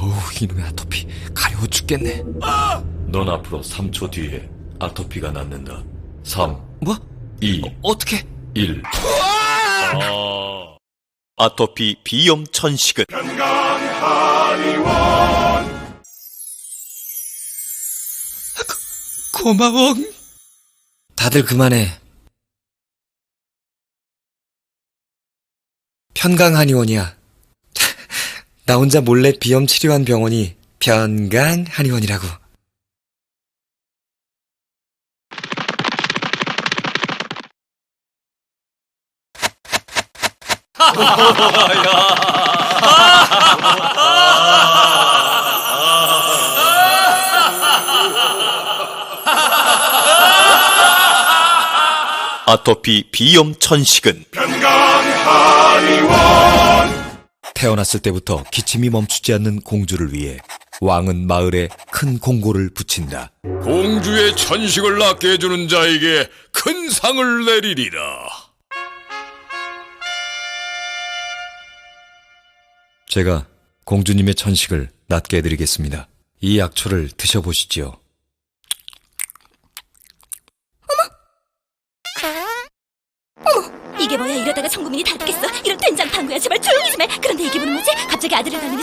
어우, 이놈의 아토피. 가려워 죽겠네. 넌 앞으로 3초 뒤에 아토피가 낫는다. 3, 뭐? 2, 어 떻게? 1. 아토피 비염 천식은 고마워. 다들 그만해. 편강 한의원이야. 나 혼자 몰래 비염 치료한 병원이 편강 한의원이라고. 아토피 비염 천식은 태어났을 때부터 기침이 멈추지 않는 공주를 위해 왕은 마을에 큰 공고를 붙인다. 공주의 천식을 낳게 해주는 자에게 큰 상을 내리리라. 제가 공주님의 천식을 낫게 해드리겠습니다. 이 약초를 드셔보시지요. 이게 뭐야 이러다가 전 국민이 다 듣겠어 이런 된장 방구야 제발 조용히 좀해 그런데 이 기분은 뭐지? 갑자기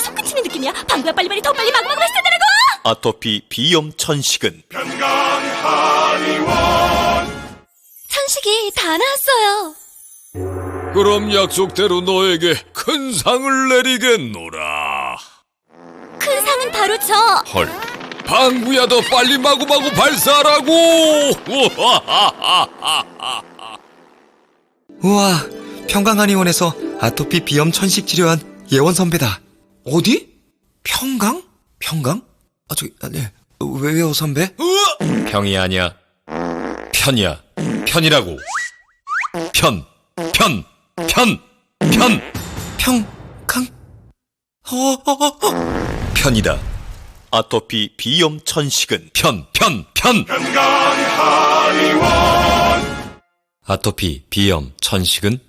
속 끊치는 느낌이야 방구야 빨리빨리 더 빨리 마구마구 말씀하라고 아토피 비염 천식은 천식이 다 나왔어요 그럼 약속대로 너에게 큰 상을 내리겠노라. 큰 상은 바로 저 헐. 방구야 더 빨리 마구마구 발사하라고! 우와, 평강한의원에서 아토피 비염 천식 치료한 예원 선배다. 어디? 평강? 평강? 아, 저기, 아, 네. 왜요, 선배? 평이 아니야. 편이야. 편이라고. 편, 편, 편, 편. 평강? 어, 어, 어, 어. 편이다. 아토피 비염 천식은 편, 편, 편. 아토피 비염 천식은